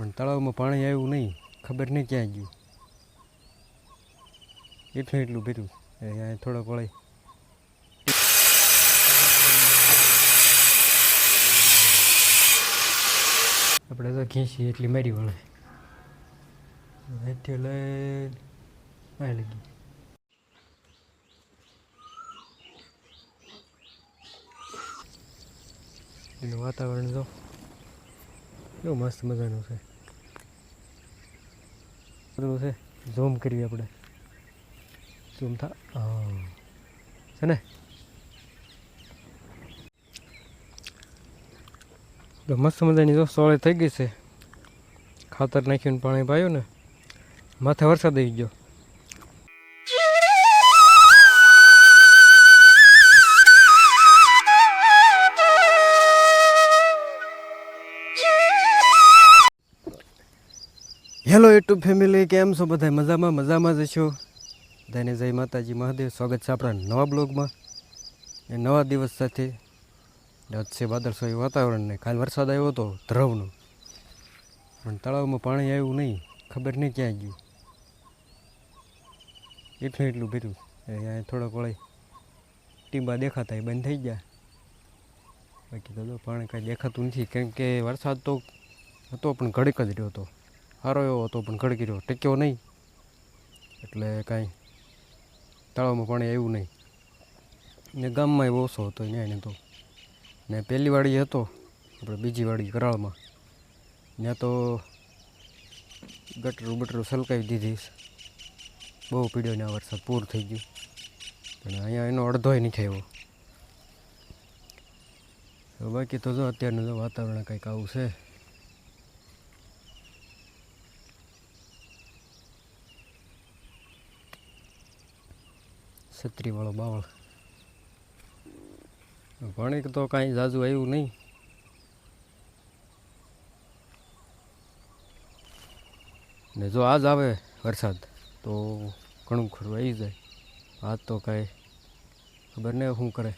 પણ તળાવમાં પાણી આવ્યું નહીં, ખબર નહીં ક્યાં ગયું. એટલું એટલું ભર્યું. અહીંયા થોડોક વળાય આપણે તો ખેંચીએ એટલી મારી વળે. અહીંથી લઈ લગી એનું વાતાવરણ જો કેવું મસ્ત મજાનું છે. બધું છે. ઝૂમ કરીએ આપણે. ઝૂમ થા છે ને? મસ્ત મજાની જો સોળે થઈ ગઈ છે. ખાતર નાખ્યું પાણી પાયું ને. માથે વરસાદ આવી ગયો. હેલો યુટ્યુબ ફેમિલી, કેમ છો બધા મજામાં મજામાં જ છો? બધાને જય માતાજી, મહાદેવ. સ્વાગત છે આપણા નવા બ્લોગમાં. એ નવા દિવસ સાથે આજ છે વાદળછાયું વાતાવરણ ને કાલ વરસાદ આવ્યો હતો ધ્રવનો. પણ તળાવમાં પાણી આવ્યું નહીં, ખબર નહીં ક્યાં ગયું. એટલું એટલું ભર્યું. અહીંયા થોડોક વળી ટીંબા દેખાતા એ બંધ થઈ ગયા. બાકી તો પાણી કાંઈ દેખાતું નથી, કેમ કે વરસાદ તો હતો, પણ ઘડીક જ રહ્યો હતો. સારો એવો હતો, પણ રહ્યો ટેક્યો નહીં. એટલે કાંઈ તળાવમાં પાણી આવ્યું નહીં. ને ગામમાં એવો ઓછો હતો ત્યાં તો. ને પહેલી વાડી હતો, આપણે બીજી વાડી કરાળમાં. ત્યાં તો ગટરું બટરું સલકાવી દીધી. બહુ પીડ્યો ને આ વરસાદ પૂર થઈ ગયું. પણ અહીંયા એનો અડધોય આવ્યો. તો બાકી તો જો અત્યારનું જો વાતાવરણ કંઈક આવું છે. છત્રીવાળો બાવળ. પાણી તો કાંઈ જાજુ આવ્યું નહીં. ને જો આજ આવે વરસાદ, તો ઘણું ખરું આવી જાય. આજ તો કાંઈ ખબર નહીં શું કરે.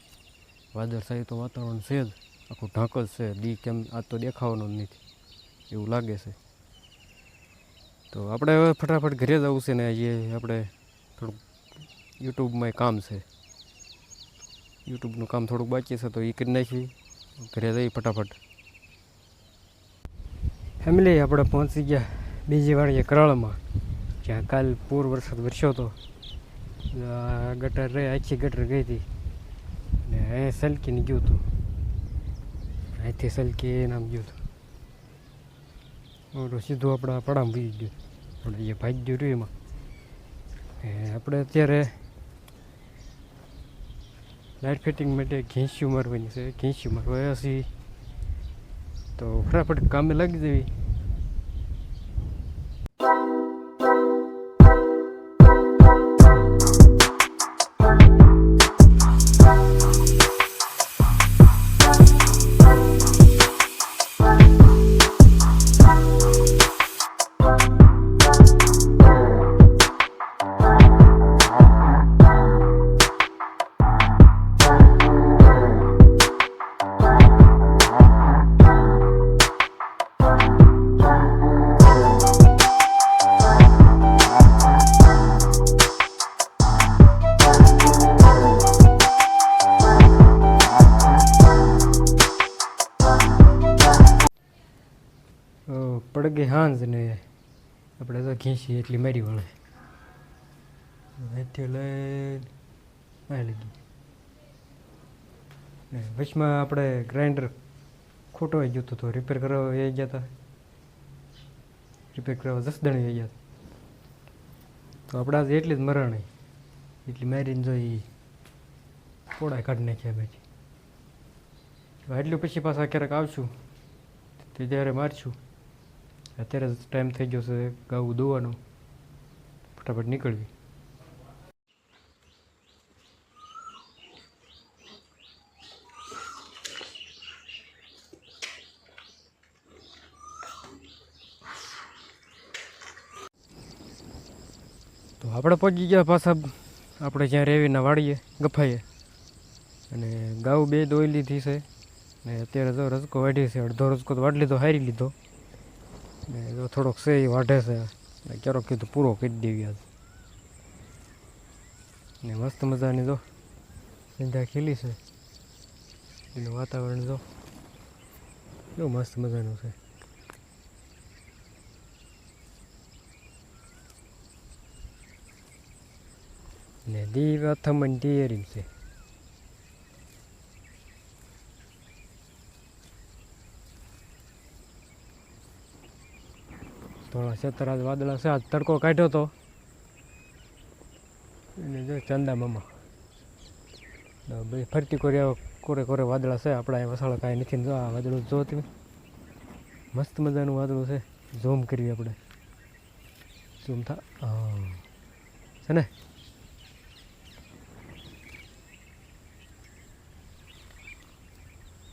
વાદળશાહી તો વાતાવરણ છે જ. આખું ઢાંક જ છે. દી કેમ આજ તો દેખાવાનું જ નથી. એવું લાગે છે. તો આપણે હવે ફટાફટ ઘરે જવું છે ને એ આપણે થોડુંક યુટ્યુબમાં કામ છે. યુટ્યુબનું કામ થોડુંક બાકી છે, તો એ કરી નાખી. ઘરે જઈ ફટાફટ. ફેમિલી, આપણે પહોંચી ગયા બીજી વાડીએ કરાળમાં. જ્યાં કાલ પૂર વરસાદ વરસ્યો હતો. ગટર રહી આખી ગટર ગઈ હતી. ને અહીંયા સલકીને ગયું હતું. અહીંથી સલકી નામ ગયું હતું. સીધું આપણા પડામાં બી ગયું આપણે જે ભાગ્યું રહ્યું એમાં. એ આપણે અત્યારે લાઇટ ફિટિંગ માટે ઘેંસ્યું મારવાની છે ઘેંસ્યું મારવા છીએ. તો ફટાફટ કામે લાગી જવી. પડગે હાંજ ને આપણે તો ઘેંચીએ એટલી મારી વળે. અહીંથી લઈ આ લગી ને વચમાં આપણે ગ્રાઇન્ડર ખોટો આવી ગયો તો રિપેર કરવા એ ગયા હતા રિપેર કરવા જસદણી આવી ગયા તો. આપણે આજે એટલી જ મરણી એટલી મારીને જોઈ પોડા કાઢી નાખ્યા પછી. એટલું પછી પાછા ક્યારેક આવશું? તે ત્યારે મારશું? અત્યારે ટાઈમ થઈ ગયો છે, ગાવું દોવાનો ફટાફટ નીકળવી તો આપણે પહોંચી ગયા પાછા, આપણે જ્યાં રેવીના વાડીએ ગફાઈએ. અને ગાઉ બે દોઈ લીધી છે. ને અત્યારે જો રસકો વાઢી છે, અડધો રસકો તો વાઢ લીધો, હારી લીધો. ને જો થોડોક છે એ વાઢે છે. ને ક્યારેક કીધું પૂરો કરી દેવી આજ. ને મસ્ત મજાની જો સંધ્યા ખીલી છે. એનું વાતાવરણ જો કેવું મસ્ત મજાનું છે. ને દીવ અથમણ ટીયરિંગ છે. થોડા છેતર આજ વાદળા છે, આજ તડકો કાઢ્યો તો. એને જો ચંદા મામા. ભાઈ ફરતી કોરે કોરે કોરે વાદળા છે, આપણા અહીં વસાળ કાંઈ નથી જો આ વાદળું જો તમે. મસ્ત મજાનું વાદળું છે, ઝૂમ કરીએ આપણે. ઝૂમ થા છે ને?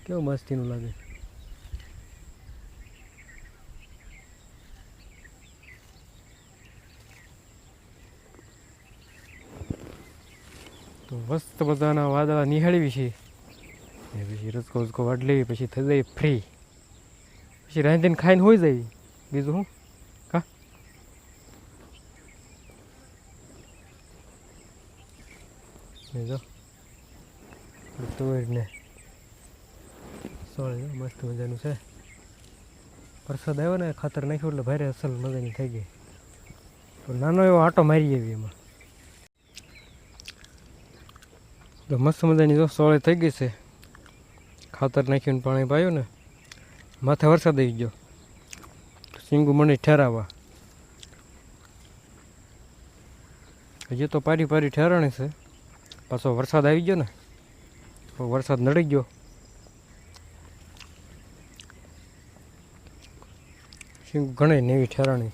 કેવું મસ્તીનું લાગે. મસ્ત મજાના વાદળા નિહાળવી છે ને પછી રસકો રસકો વાટ લેવી, પછી થઈ જાય ફ્રી પછી રાંધીને ખાઈને હોઈ જાય. બીજું શું? કા? જો. તુવેર સોળ મસ્ત મજાનું છે. વરસાદ આવ્યો ને, ખાતર નાખ્યું એટલે ભારે અસલ મજાની થઈ ગઈ. નાનો એવો આટો મારી આવી એમાં. તો મસ્ત મજાની જો સોળે થઈ ગઈ છે, ખાતર નાખ્યું પાણી પાયું ને, માથે વરસાદ આવી ગયો. સિંગુ મને ઠેરાવા. હજી તો પારી પારી ઠેરાણી છે. પાછો વરસાદ આવી ગયો ને, તો વરસાદ નડી ગયો. સિંગુ ઘણી નેવી ઠેરાણી.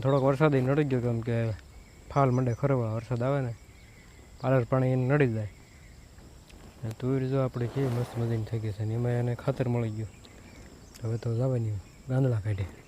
થોડોક વરસાદ નડી ગયો કેમ કે ફાલ મંડે ખરવા વરસાદ આવે ને. પાલર પાણી એને નડી જાય. તુવેર જો આપણે કેવી મસ્ત મજાની થઈ ગઈ છે ને, એમાં એને ખાતર મળી ગયું. હવે તો જવાની, ગાંદડા કાઢે.